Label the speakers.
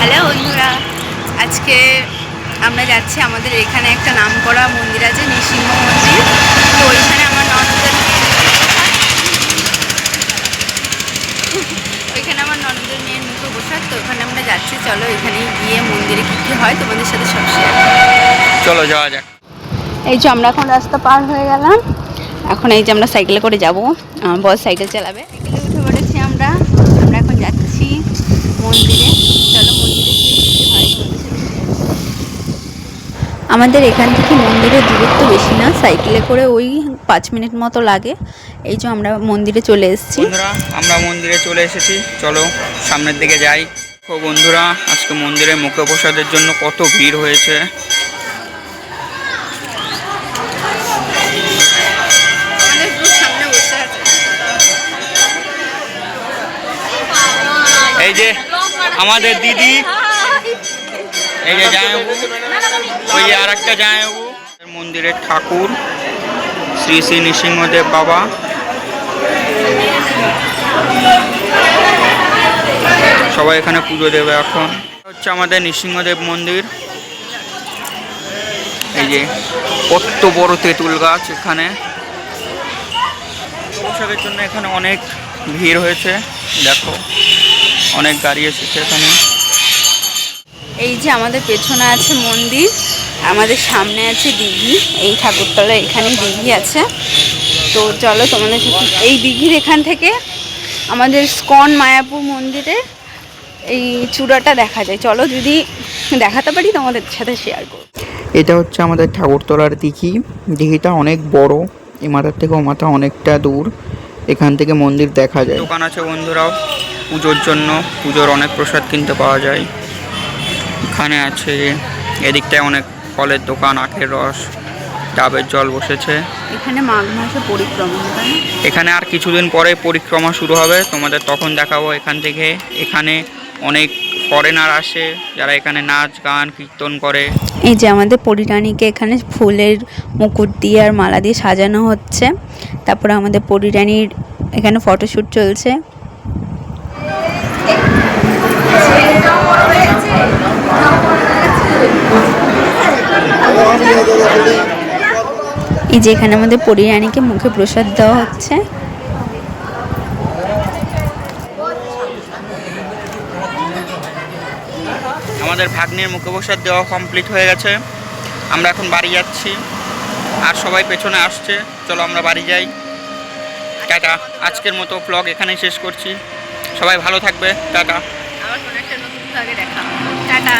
Speaker 1: Hello বন্ধুরা আজকে আমরা যাচ্ছি আমাদের এখানে একটা নামকরা মন্দির আছে নৃসিংহ মন্দির। তো ওইখানে আমার ননদের মেয়ের ওইখানে আমার ননদের মেয়ের মুখে বসার তো ওখানে আমরা যাচ্ছি। চলো এখানে গিয়ে মন্দিরে কী কী হয় তোমাদের সাথে সব শেয়ার
Speaker 2: চলো যাওয়া যাক।
Speaker 1: এই যে আমরা এখন রাস্তা পার হয়ে গেলাম। এখন এই যে আমরা সাইকেলে করে যাব। বস সাইকেল চালাবে সাইকেলে উঠে পড়েছি আমরা আমরা এখন যাচ্ছি মন্দিরে চলো মন্দিরে গিয়ে কী কী হয় তোমাদের সাথে আমাদের এখান থেকে মন্দিরের দূরত্ব বেশি না সাইকেলে করে ওই পাঁচ মিনিট মতো লাগে। এই যে আমরা মন্দিরে চলে এসেছি।
Speaker 2: বন্ধুরা আমরা মন্দিরে চলে এসেছি। চলো সামনের দিকে যাই। ও বন্ধুরা আজকে মন্দিরে মুখে প্রসাদের জন্য কত ভিড় হয়েছে। এই যে আমাদের দিদি এই যে জামাইবাবু ওই যে আর একটা জামাইবাবু মন্দিরের ঠাকুর, শ্রী শ্রী নৃসিংহদেব বাবা। সবাই এখানে পুজো দেবে এখন। হচ্ছে আমাদের নৃসিংহদেব মন্দির। এই যে কত বড় তেঁতুল গাছ এখানে। প্রসাদের জন্য এখানে অনেক ভিড় হয়েছে। দেখো, অনেক গাড়ি এসেছে এখানে।
Speaker 1: এই যে আমাদের পেছনে আছে মন্দির আমাদের সামনে আছে দিঘি এই ঠাকুরতলা এখানেই দিঘি আছে। তো চলো তোমাদের সাথে এই দিঘির এখান থেকে আমাদের স্কন মায়াপুর মন্দিরে এই চূড়াটা দেখা যায়। চলো যদি দেখাতে পারি তোমাদের সাথে শেয়ার করব।
Speaker 2: এটা হচ্ছে আমাদের ঠাকুরতলার দিঘি। দিঘিটা অনেক বড় এই মাথার থেকে ও মাথা অনেকটা দূর। এখান থেকে মন্দির দেখা যায়। দোকান আছে বন্ধুরাও পুজোর জন্য পুজোর অনেক প্রসাদ কিনতে পাওয়া যায়। এখানে আছে এদিকটায় অনেক ফলের দোকান আখের রস ডাবের জল বসেছে।
Speaker 1: এখানে মাঘ মাসে পরিক্রমা?
Speaker 2: এখানে আর কিছুদিন পরে পরিক্রমা শুরু হবে তোমাদের তখন দেখাবো এখান থেকে। এখানে অনেক ফরেনার আসে যারা এখানে নাচ গান কীর্তন করে।
Speaker 1: এই যে আমাদের পরিরানীকে এখানে ফুলের মুকুট দিয়ে আর মালা দিয়ে সাজানো হচ্ছে। তারপরে আমাদের পরিরানীর এখানে ফটোশ্যুট চলছে। এই যে এখানে আমাদের পরিরানীকে মুখে প্রসাদ দেওয়া হচ্ছে।
Speaker 2: আমাদের ভাগ্নের মুখে প্রসাদ দেওয়া কমপ্লিট হয়ে গেছে। আমরা এখন বাড়ি যাচ্ছি। আর সবাই পেছনে আসছে। চলো আমরা বাড়ি যাই। টাটা। আজকের মতো ব্লগ এখানেই শেষ করছি। সবাই ভালো থাকবে। টাটা।
Speaker 1: আবার কোনো একটা নতুন দেখা টাটা।